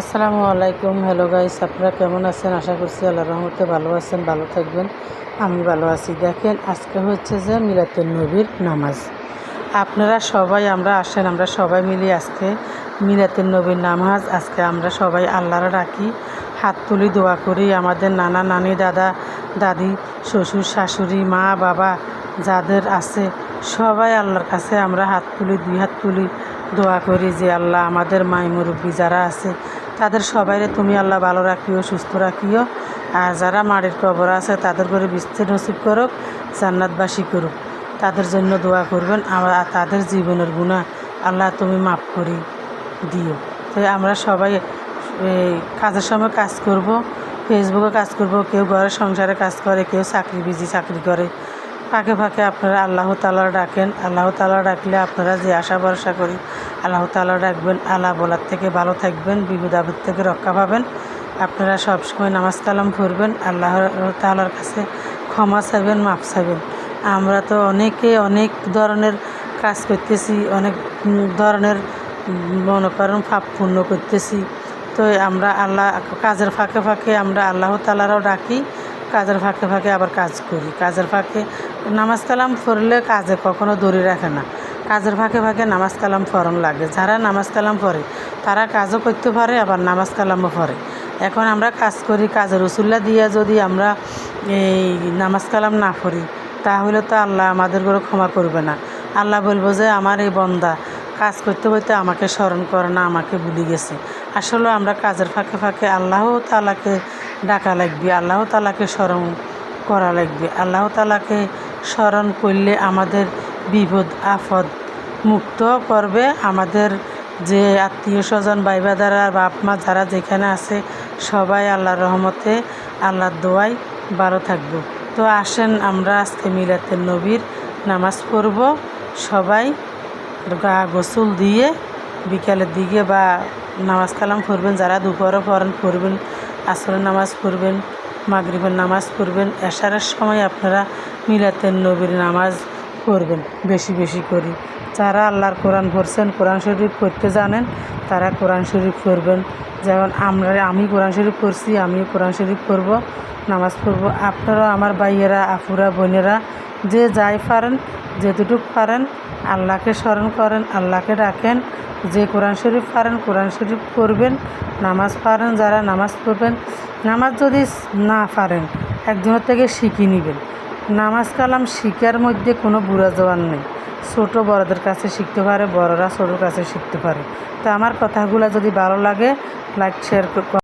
আসসালামু আলাইকুম। Hello guys আপনারা কেমন আছেন? আশা করছি আল্লাহ রহমতে ভালো আছেন, ভালো থাকবেন। আমি ভালো আছি। দেখেন, আজকে হচ্ছে যে মিলাতুল নবীর নামাজ। আপনারা সবাই, আমরা আসেন, আমরা সবাই মিলে আজকে মিলাতুল নবীর নামাজ। আজকে আমরা সবাই আল্লাহর রাখি। হাত তুলি দোয়া করি। আমাদের নানা নানি, দাদা, দাদি, শ্বশুর, শাশুড়ি, মা, বাবা, যাদের আছে, সবাই আল্লাহর কাছে আমরা হাত তুলি, দুই হাত তুলি দোয়া করি যে আল্লাহ আমাদের মাই মুরব্বী যারা আছে তাদের সবাইরে তুমি আল্লাহ ভালো রাখিও, সুস্থ রাখিও। আর যারা মাটির কবর আছে, তাদের করে বিস্তীর নসিব করুক, জান্নাতবাসী করুক। তাদের জন্য দোয়া করবেন আর তাদের জীবনের গুণা আল্লাহ তুমি মাফ করি দিও। তো আমরা সবাই কাজের সময় কাজ করব ফেসবুকে কাজ করব, কেউ ঘরের সংসারে কাজ করে, কেউ চাকরি বিজি চাকরি করে। ফাঁকে ফাঁকে আপনারা আল্লাহ তালা ডাকেন। আল্লাহ তালা ডাকলে আপনারা যে আশা ভরসা করি, আল্লাহ তালা ডাকবেন। আল্লাহ বলার থেকে ভালো থাকবেন, বিপদ আপদ থেকে রক্ষা পাবেন। আপনারা সবসময় নামাজ কালাম পড়বেন, আল্লাহ তালার কাছে ক্ষমা চাইবেন মাপ চাইবেন। আমরা তো অনেকে অনেক ধরনের কাজ করতেছি, অনেক ধরনের মনে করেন পূর্ণ করতেছি। তো আমরা আল্লাহ, কাজের ফাঁকে ফাঁকে আমরা আল্লাহ তালারও ডাকি, কাজের ফাঁকে ফাঁকে আবার কাজ করি। কাজের ফাঁকে নামাজ কালাম পড়লে কাজে কখনো দড়ি রাখে না। কাজের ফাঁকে ফাঁকে নামাজ কালাম ফরম লাগে। যারা নামাজ কালাম পড়ে, তারা কাজও করতে পারে, আবার নামাজ কালামও পড়ে। এখন আমরা কাজ করি কাজের রসুল্লা দিয়ে যদি আমরা এই নামাজ কালাম না পড়ি, তাহলে তো আল্লাহ আমাদের করে ক্ষমা করবে না। আল্লাহ বলব যে, আমার এই বন্দা কাজ করতে করতে আমাকে স্মরণ করে না, আমাকে ভুলে গেছে। আসলে আমরা কাজের ফাঁকে ফাঁকে আল্লাহ তালাকে ডাকা লাগবে, আল্লাহ তালাকে স্মরণ করা লাগবে। আল্লাহ তালাকে স্মরণ করলে আমাদের বিপদ, আফদ মুক্ত করবে। আমাদের যে আত্মীয় স্বজন ভাই বাদারা বাপ মা যারা যেখানে আছে, সবাই আল্লাহর রহমতে, আল্লাহর দোয়াই ভালো থাকব। তো আসেন আমরা আজকে মিলাতের নবীর নামাজ পড়ব। সবাই গা গোসল দিয়ে বিকালের দিকে বা নামাজ কালাম পড়বেন, যারা দুপুরে পড়েন, পড়বেন, আসরের নামাজ পড়বেন, মাগরিবের নামাজ পড়বেন। এশারের সময় আপনারা মিলাতের নবীর নামাজ পড়বেন, বেশি বেশি করি। যারা আল্লাহর কোরআন পড়ছেন, কোরআন শরীফ পড়তে জানেন, তারা কোরআন শরীফ পড়বেন। যেমন আমরা, আমি কোরআন শরীফ পড়ছি, আমিও কোরআন শরীফ পড়ব, নামাজ পড়ব। আপনারাও আমার ভাইয়েরা, আপুরা, বোনেরা, যে যাই পারেন যেতটুক পারেন, আল্লাহকে স্মরণ করেন, আল্লাহকে ডাকেন। যে কোরআন শরীফ পারেন, কোরআন শরীফ পড়বেন, নামাজ পারেন, যারা নামাজ পড়বেন, নামাজ যদি না পারেন, একজনের থেকে শিখিয়ে নেবেন। নামাজ কালাম শিখার মধ্যে কোনো বুড়া জোয়ান নেই। ছোটো বড়দের কাছে শিখতে পারে, বড়রা ছোটোর কাছে শিখতে পারে। তো আমার কথাগুলো যদি ভালো লাগে লাইক শেয়ার